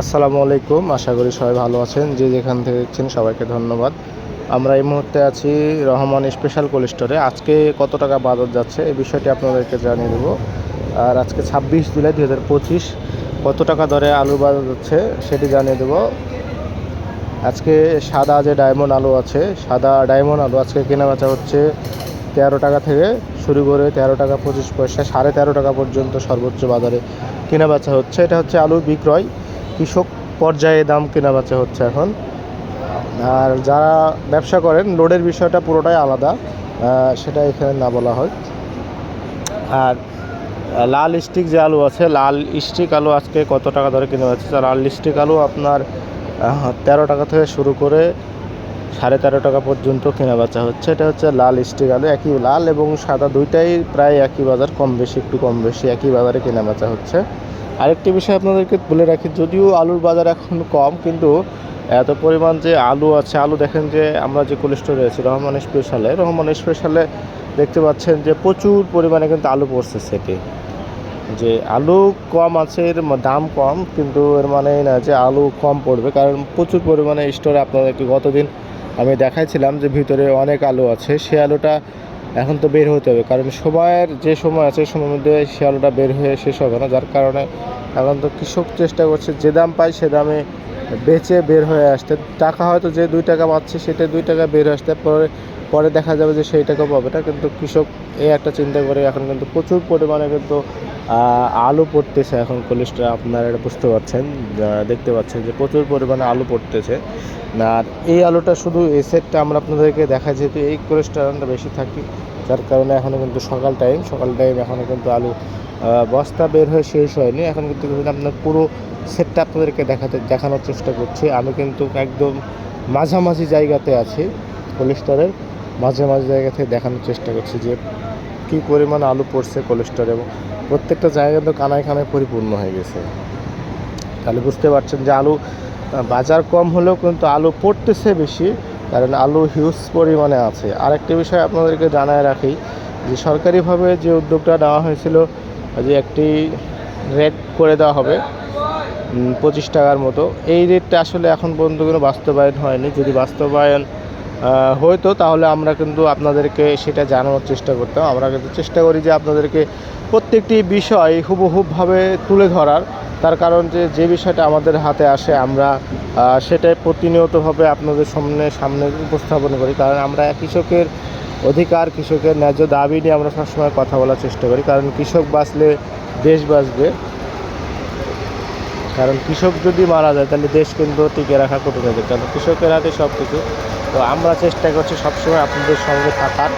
আসসালামু আলাইকুম। আশা করি সবাই ভালো আছেন। যে যেখান থেকে দেখছেন সবাইকে ধন্যবাদ। আমরা এই মুহূর্তে আছি রহমান স্পেশাল কোল্ড স্টোরে আজকে কত টাকা বাজার যাচ্ছে এই বিষয়টি আপনাদেরকে জানিয়ে দেবো। আর আজকে ছাব্বিশ জুলাই দু হাজার পঁচিশ। কত টাকা দরে আলু বাজার যাচ্ছে সেটি জানিয়ে দেবো। আজকে সাদা যে ডায়মন্ড আলু আছে, সাদা ডায়মন্ড আলু আজকে কেনা বেচা হচ্ছে তেরো টাকা থেকে শুরু করে তেরো টাকা পঁচিশ পয়সা, সাড়ে তেরো টাকা পর্যন্ত সর্বোচ্চ বাজারে কেনা বেচা হচ্ছে। এটা হচ্ছে আলু বিক্রয়। কৃষক পর্যায়ে দাম কেনা বেচা হচ্ছে এখন। আর যারা ব্যবসা করেন, লোডের বিষয়টা পুরোটাই আলাদা। সেটা এখানে না বলা হয়। আর লাল স্টিক যে আলু আছে, লাল স্টিক আলু আজকে কত টাকা ধরে কিনে যাচ্ছে লাল স্টিক আলু আপনার তেরো টাকা থেকে শুরু করে সাড়ে তেরো টাকা পর্যন্ত কেনা বেচা হচ্ছে। এটা হচ্ছে লাল স্টিক আলু, একই লাল এবং সাদা দুইটাই প্রায় একই বাজার, কম বেশি, একটু কম বেশি, একই বাজারে কেনা বেচা হচ্ছে। আরেকটি বিষয় আপনাদেরকে বলে রাখি, যদিও আলুর বাজার এখন কম, কিন্তু এত পরিমাণ যে আলু আছে, আলু দেখেন যে আমরা যে কোল্ড স্টোরে আছি রহমান স্পেশালে রহমান স্পেশালে দেখতে পাচ্ছেন যে প্রচুর পরিমাণে কিন্তু আলু পড়ছে সেটি। যে আলু কম আছে, এর দাম কম, কিন্তু এর মানে না যে আলু কম পড়বে, কারণ প্রচুর পরিমাণে স্টোরে আপনাদেরকে গতদিন আমি দেখাইছিলাম যে ভিতরে অনেক আলো আছে, সে আলোটা এখন তো বের হতে হবে। কারণ সময়ের যে সময় আছে সময়ের মধ্যে সে আলোটা বের হয়ে শেষ হবে না। যার কারণে এখন তো কৃষক চেষ্টা করছে, যে দাম পায় সে দামে বেচে বের হয়ে আসতে। টাকা হয়তো যে দুই টাকা পাচ্ছে, সেটা দুই টাকা বের আসতে। পরে পরে দেখা যাবে যে সেই টাকা পাবে না। কিন্তু কৃষক এই একটা চিন্তা করে এখন কিন্তু প্রচুর পরিমাণে কিন্তু আলু পড়তেছে এখন কলিস্টে আপনারা এটা বুঝতে পারছেন দেখতে পাচ্ছেন যে প্রচুর পরিমাণে আলু পড়তেছে। আর এই আলুটা শুধু এই সেটটা আমরা আপনাদেরকে দেখা যেহেতু এই কোলেস্টেরলটা বেশি থাকি, যার কারণে এখনও কিন্তু সকাল টাইম সকাল টাইম এখনও কিন্তু আলু বস্তা বের হয়ে শেষ হয়নি। এখন কিন্তু আপনার পুরো সেটটা আপনাদেরকে দেখাতে, দেখানোর চেষ্টা করছি। আমি কিন্তু একদম মাঝামাঝি জায়গাতে আছি কোলেস্টারের মাঝামাঝি জায়গা থেকে দেখানোর চেষ্টা করছি যে কী পরিমাণ আলু পড়ছে কোলেস্টার এবং প্রত্যেকটা জায়গা কিন্তু কানায় কানায় পরিপূর্ণ হয়ে গেছে। তাহলে বুঝতে পারছেন যে আলু বাজার কম হলেও কিন্তু আলু পড়তেছে বেশি, কারণ আলু হিউজ পরিমাণে আছে। আরেকটি বিষয় আপনাদেরকে জানায় রাখি যে সরকারিভাবে যে উদ্যোগটা নেওয়া হয়েছিল, যে একটি রেট করে দেওয়া হবে পঁচিশ টাকার মতো। এই রেটটা আসলে এখন পর্যন্ত কোনো বাস্তবায়ন হয়নি। যদি বাস্তবায়ন হইতো তাহলে আমরা কিন্তু আপনাদেরকে সেটা জানানোর চেষ্টা করতাম। আমরা কিন্তু চেষ্টা করি যে আপনাদেরকে প্রত্যেকটি বিষয় হুবহুবভাবে তুলে ধরার। তার কারণ যে যে বিষয়টা আমাদের হাতে আসে, আমরা সেটাই প্রতিনিয়তভাবে আপনাদের সামনে সামনে উপস্থাপন করি। কারণ আমরা কৃষকের অধিকার, কৃষকের ন্যায্য দাবি নিয়ে আমরা সবসময় কথা বলার চেষ্টা করি। কারণ কৃষক বাঁচলে দেশ বাঁচবে। কারণ কৃষক যদি মারা যায়, তাহলে দেশ কিন্তু টিকে রাখা কঠিন হয়ে যায় কারণ কৃষকের হাতে সব কিছু তো আমরা চেষ্টা করছি সবসময় আপনাদের সঙ্গে থাকার।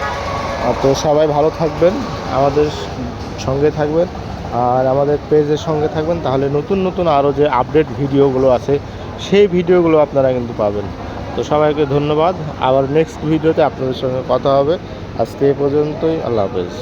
তো সবাই ভালো থাকবেন, আমাদের সঙ্গে থাকবেন, আর আমাদের পেজের সঙ্গে থাকবেন। তাহলে নতুন নতুন আরও যে আপডেট ভিডিওগুলো আছে, সেই ভিডিওগুলো আপনারা কিন্তু পাবেন। তো সবাইকে ধন্যবাদ। আবার নেক্সট ভিডিওতে আপনাদের সঙ্গে কথা হবে। আজকে এ পর্যন্তই। আল্লাহ হাফেজ।